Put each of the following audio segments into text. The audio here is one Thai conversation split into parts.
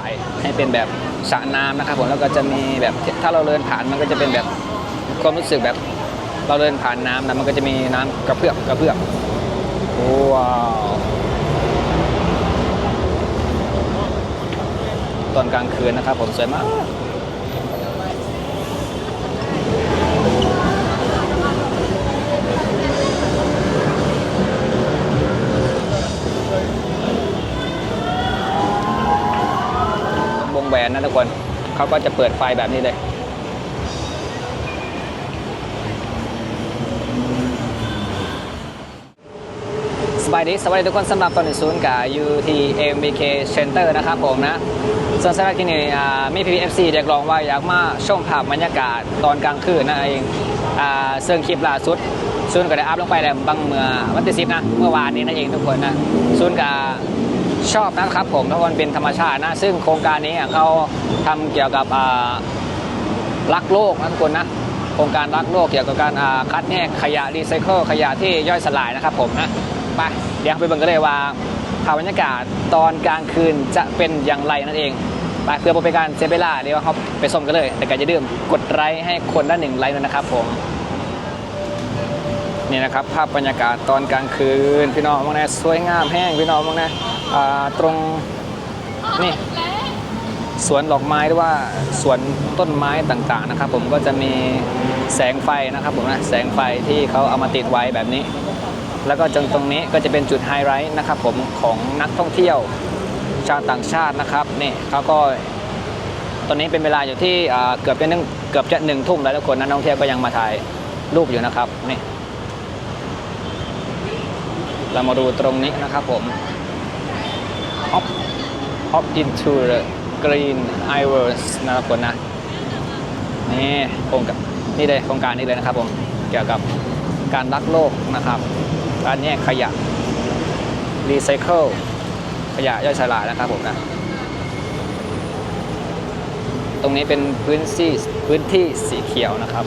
ายให้เป็นแบบสระน้ำนะครับผมแล้วก็จะมีแบบถ้าเราเดินผ่านมันก็จะเป็นแบบความรู้สึกแบบเราเดินผ่านน้ำนะมันก็จะมีน้ำกระเพื่อมกระเพื่อมว้าวตอนกลางคืนนะครับผมสวยมาก นนะทุกคนเขาก็จะเปิดไฟแบบนี้เลยสบายดีสวัสดีทุกคนสำหรับตอนนี้ศูนย์กับอยู่ที่ MBK Center นะครับผมนะส่วนสำหรับที่นี่อ่ามี PPFC เรียกร้องว่าอยากมาชมภาพบรรยากาศตอนกลางคืนนั่นเองอ่าซึ่งคลิปล่าสุดศูนย์ก็ได้อัพลงไปแล้วบางเมื่อวันที่สิบนะเมื่อวานนี้นั่นเองทุกคนนะศูนย์กับ ชอบนะครับผมเพราะมันเป็นธรรมชาตินะ ซึ่งโครงการนี้เขาทำเกี่ยวกับรักโลกนะทุกคนนะโครงการรักโลกเกี่ยวกับการคัดแยกขยะรีไซเคิลขยะที่ย่อยสลายนะครับผมนะไปเดี๋ยวไปเบิ่งกันเลยว่าภาพบรรยากาศตอนกลางคืนจะเป็นอย่างไรนั่นเองไปเพื่อบ่เป็นการเสียเวลาเดี๋ยวเขาไปชมกันเลย แต่ก็จะดื่มกดไลค์ให้คนละหนึ่งไลค์ด้วยนะครับผมนี่นะครับภาพบรรยากาศตอนกลางคืน พี่น้องมองนะสวยงามแห้งพี่น้องมองนะอ่ ตรงนี่สวนดอกไม้หรือว่าสวนต้นไม้ต่างๆนะครับ ผมก็จะมีแสงไฟนะครับผมนะแสงไฟที่เขาเอามาติดไว้แบบนี้ แล้วก็จงตรงนี้ก็จะเป็นจุดไฮไลท์นะครับผมของนักท่องเที่ยวชาวต่างชาตินะครับนี่เขาก็ตอนนี้เป็นเวลาอยู่ที่เกือบจะหนึ่งเกือบจะหนึ่งทุ่มแล้วทุกคนนักท่องเที่ยวก็ยังมาถ่ายรูปอยู่นะครับนี่เรามาดูตรงนี้นะครับผม hop hop into the green iris นะครับคนนะนี่โครงการนี่เลยโครงการนี้เลยนะครับผมเกี่ยวกับการรักโลกนะครับการแยกขยะรีไซเคิลขยะย่อยสลายนะครับผมนะตรงนี้เป็นพื้นที่พื้นที่สีเขียวนะครับ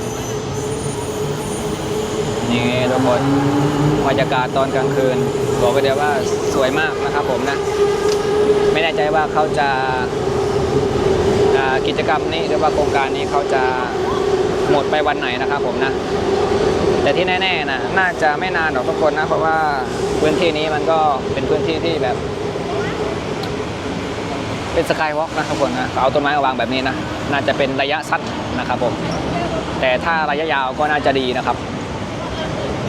นี่ทุกคนบรรยากาศตอนกลางคืน บอกกันเดียวว่าสวยมากนะครับผมนะ ไม่แน่ใจว่าเขาจะกิจกรรมนี้หรือว่าโครงการนี้เขาจะหมดไปวันไหนนะครับผมนะ แต่ที่แน่ๆนะน่าจะไม่นานหรอกทุกคนนะ เพราะว่าพื้นที่นี้มันก็เป็นพื้นที่ที่แบบเป็นสกายวอล์กนะครับผมนะเขาเอาต้นไม้มาวางแบบนี้นะ น่าจะเป็นระยะสั้นนะครับผม แต่ถ้าระยะยาวก็น่าจะดีนะครับ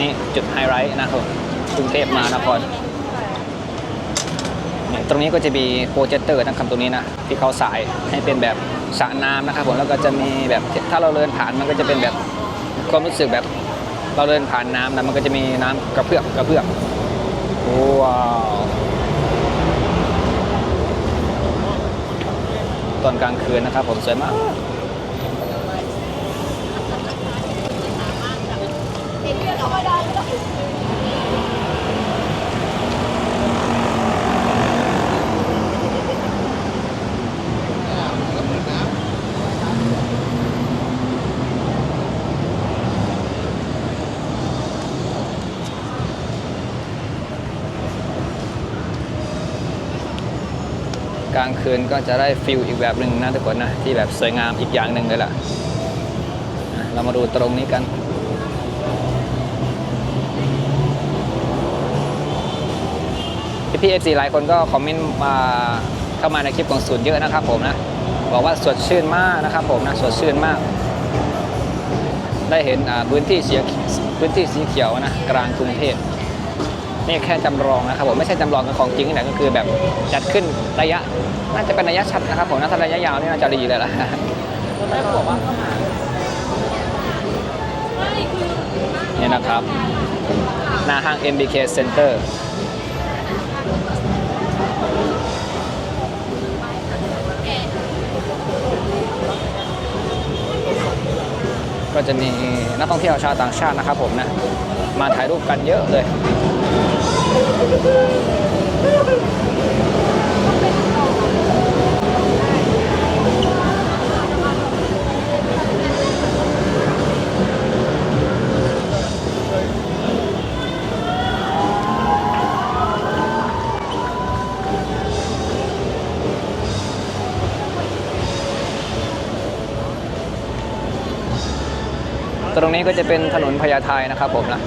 นี่จุดไฮไลท์นะครับกรุงเทพมหานครตรงนี้ก็จะมีโปรเจคเตอร์นะครับตรงนี้นะที่เขาสายให้เป็นแบบสระน้ำนะครับผมแล้วก็จะมีแบบถ้าเราเดินผ่านมันก็จะเป็นแบบความรู้สึกแบบเราเดินผ่านน้ำนะมันก็จะมีน้ำกระเพื่อมกระเพื่อมว้าวตอนกลางคืนนะครับผมสวยมาก กลางคืนก็จะได้ฟิลอีกแบบหนึ่งนะทุกคนนะ ที่แบบสวยงามอีกอย่างหนึ่งเลยล่ะ เรามาดูตรงนี้กันพี่เอฟซีหลายคนก็คอมเมนต์มาเข้ามาในคลิปของศูนย์เยอะนะครับผมนะบอกว่าสดชื่นมากนะครับผมนะสดชื่นมาก ได้เห็นพื้นที่สีพื้นที่สีเขียวนะกลางกรุงเทพ นี่แค่จำลองนะครับผมไม่ใช่จำลองกับของจริงนะก็คือแบบจัดขึ้นระยะน่าจะเป็นระยะชัดนะครับผมนะถ้าระยะยาวนี่น่าจะดีเลยล่ะนี่นะครับหน้าห้าง MBK Center ก็จะมีนักท่องเที่ยวชาวต่างชาตินะครับผมนะ มาถ่ายรูปกันเยอะเลย ตรงนี้ก็จะเป็นถนนพญาไทนะครับผมนะ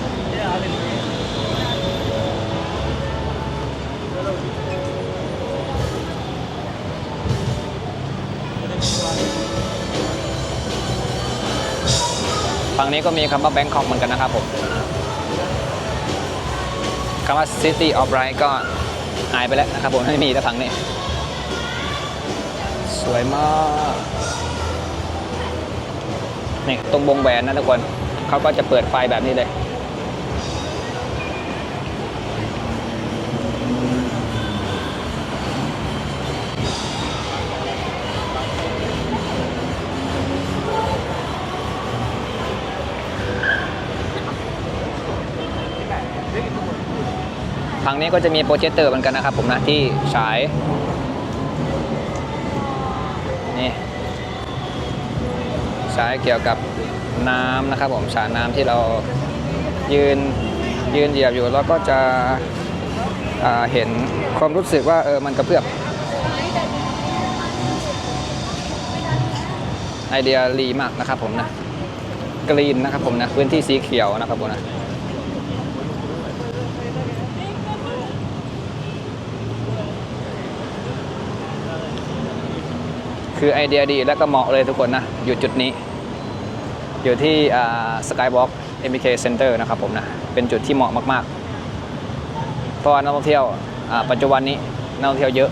ฝั่งนี้ก็มีคำว่าแบงคอกเหมือนกันนะครับผมคำว่า City of Light ก็หายไปแล้วนะครับผมไม่มีแล้วฝั่งนี้ สวยมากนี่ตรงวงแหวนนะทุกคนเขาก็จะเปิดไฟแบบนี้เลย ทางนี้ก็จะมีโปรเจคเตอร์เหมือนกันนะครับผมนะที่ฉายนี่ฉายเกี่ยวกับน้ำนะครับผมฉายน้ำที่เรายืนยืนเหยียบอยู่แล้วก็จะเห็นความรู้สึกว่าเออมันกระเพื่อมไอเดียดีมากนะครับผมนะกรีนนะครับผมนะพื้นที่สีเขียวนะครับผมนะ คือไอเดียดีและก็เหมาะเลยทุกคนนะ อยู่จุดนี้ อยู่ที่สกายวอล์ก MBK Center นะครับผมนะ เป็นจุดที่เหมาะมากๆ เพราะว่านักท่องเที่ยวปัจจุบันนี้นักท่องเที่ยวเยอะ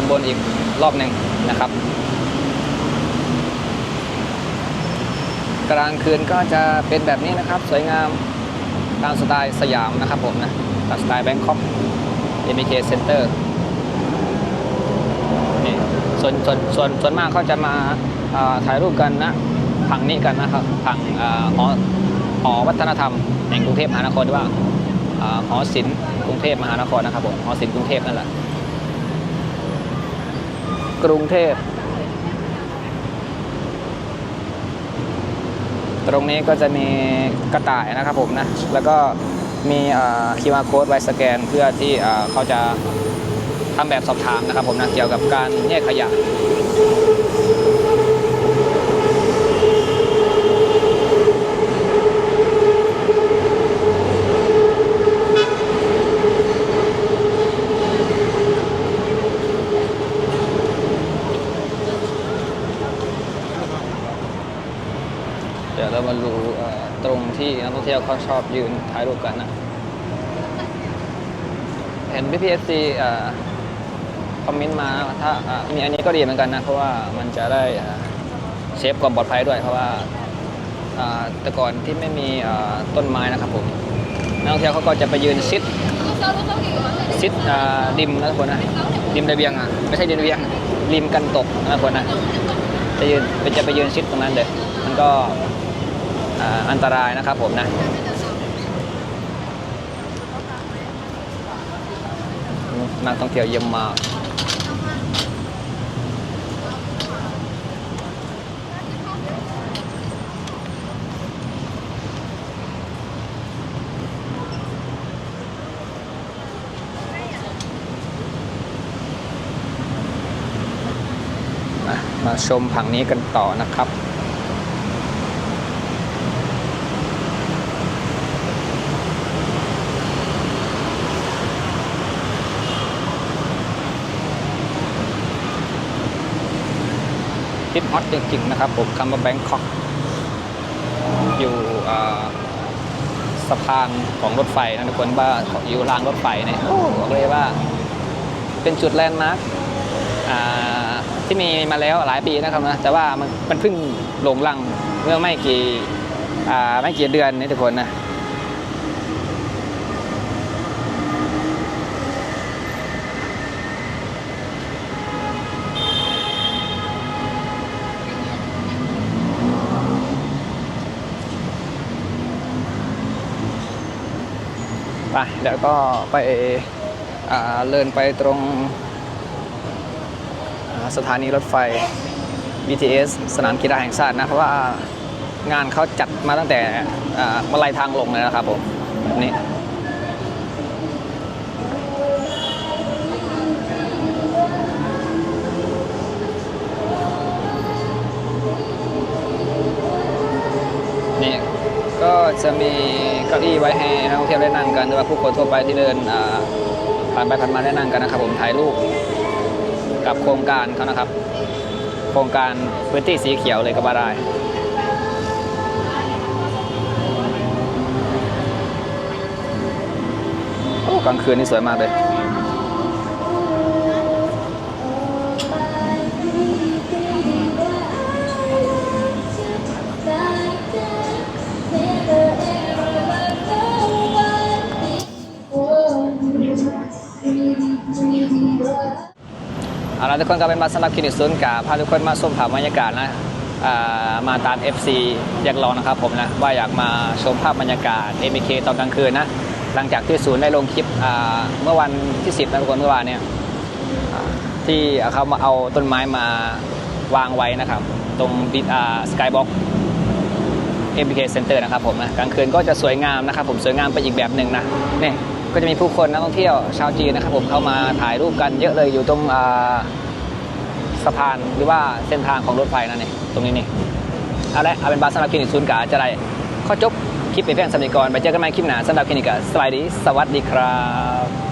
นบนอีกรอบหนึ่งนะครับ กลางคืนก็จะเป็นแบบนี้นะครับ สวยงามตามสไตล์สยามนะครับผมนะตามสไตล์แบงคอก MBK Center นี่ส่วนส่วนส่วนส่วนมากเขาจะมาาถ่ายรูปกันนะผังนี้กันนะครับผังอ่าหอหอวัฒนธรรมแห่งกรุงเทพมหานครหรือว่าอ่าหอศิลป์กรุงเทพมหานครนะครับผมหอศิลป์กรุงเทพนั่นแหละ กรุงเทพ ตรงนี้ก็จะมีกระต่ายนะครับผมนะ แล้วก็มีคิวอาร์โค้ดไว้สแกนเพื่อที่อ่าเขาจะทำแบบสอบถามนะครับผมนะ เกี่ยวกับการแยกขยะ เดี๋ยวเรามาดูเอ่อตรงที่นักท่อง เขาชอบยืนถ่ายรูปกันนะเห็นพี่พีเอสซีคอมเมนต์มาถ้ามีอันนี้ก็ดีเหมือนกันนะ เพราะว่ามันจะได้เซฟความปลอดภัยด้วย เพราะว่าแต่ก่อนที่ไม่มีต้นไม้นะครับผมนักท่องเที่ยวเขาก็จะไปยืนซิดซิดริมนะทุกคนนะริมระเบียงอะไม่ใช่ริมระเบียงริมกันตกนะทุกคนนะจะยืนจะไปยืนชิดตรงนั้นเลยมันก็อันตรายนะครับผมนะ นักท่องเที่ยวเยี่ยมมาก มามาชมผังนี้กันต่อนะครับ อตจริงๆนะครับผมคำว่าแบงคอกอยู่สะพานของรถไฟนะทุกคนว่าอยู่รางรถไฟเนี่ยบอกเลยว่า เป็นจุดแลนด์มาร์คที่มีมาแล้วหลายปีนะครับนะแต่ว่ามันเพิ่งลงรังเมื่อไม่กี่ไม่กี่เดือนนี่ทุกคนนะ ไปเดี๋ยวก็ไปเดินไปตรงสถานีรถไฟ BTS สนามกีฬาแห่งชาตินะ เพราะว่างานเขาจัดมาตั้งแต่อ่ามาลายทางลงเลยนะครับผมแบบนี้นี่ก็จะมีาอี้ไว้ให้นักท่องเที่ยวได้นั่งกันหรือว่าผู้คนทั่วไปที่เดินผ่านไปผ่านมาได้นั่งกันนะครับ ผมถ่ายรูปกับโครงการเขานะครับ โครงการพื้นที่สีเขียวเลยก็ว่าได้กลางคืนนี่สวยมากเลย เอาละทุกคนก็เป็นมาสำหรับคลินิกศูนย์กาพาทุกคนมาชมภาพบรรยากาศนะามาตาม FC อยากลองนะครับผมนะว่าอยากมาชมภาพบรรยากาศ MK ตอนกลางคืนนะหลังจากที่ศูนย์ได้ลงคลิปเมื่อวันที่ 10นะทุกคนเมื่อวานเนี่ยที่เขามาเอาต้นไม้มาวางไว้นะครับ ตรงดิอ่าสกายบ็อก MBK Center นะครับผมนะกลางคืนก็จะสวยงามนะครับผมสวยงามไปอีกแบบหนึ่งนะนี่ ก็จะมีผู้คนนักท่องเที่ยวชาวจีนนะครับผมเข้ามาถ่ายรูปกันเยอะเลยอยู่ตรงสะพานหรือว่าเส้นทางของรถไฟนั่นเองตรงนี้นี่เอาละเอาเป็นบาสำหรับคลินิกศูนย์กาจะได้ข้อจบคลิปเป็นเพียงสำนิกรไปเจอกันใหม่คลิปหน้าสำหรับคลินิกสวัสดีสวัสดีครับ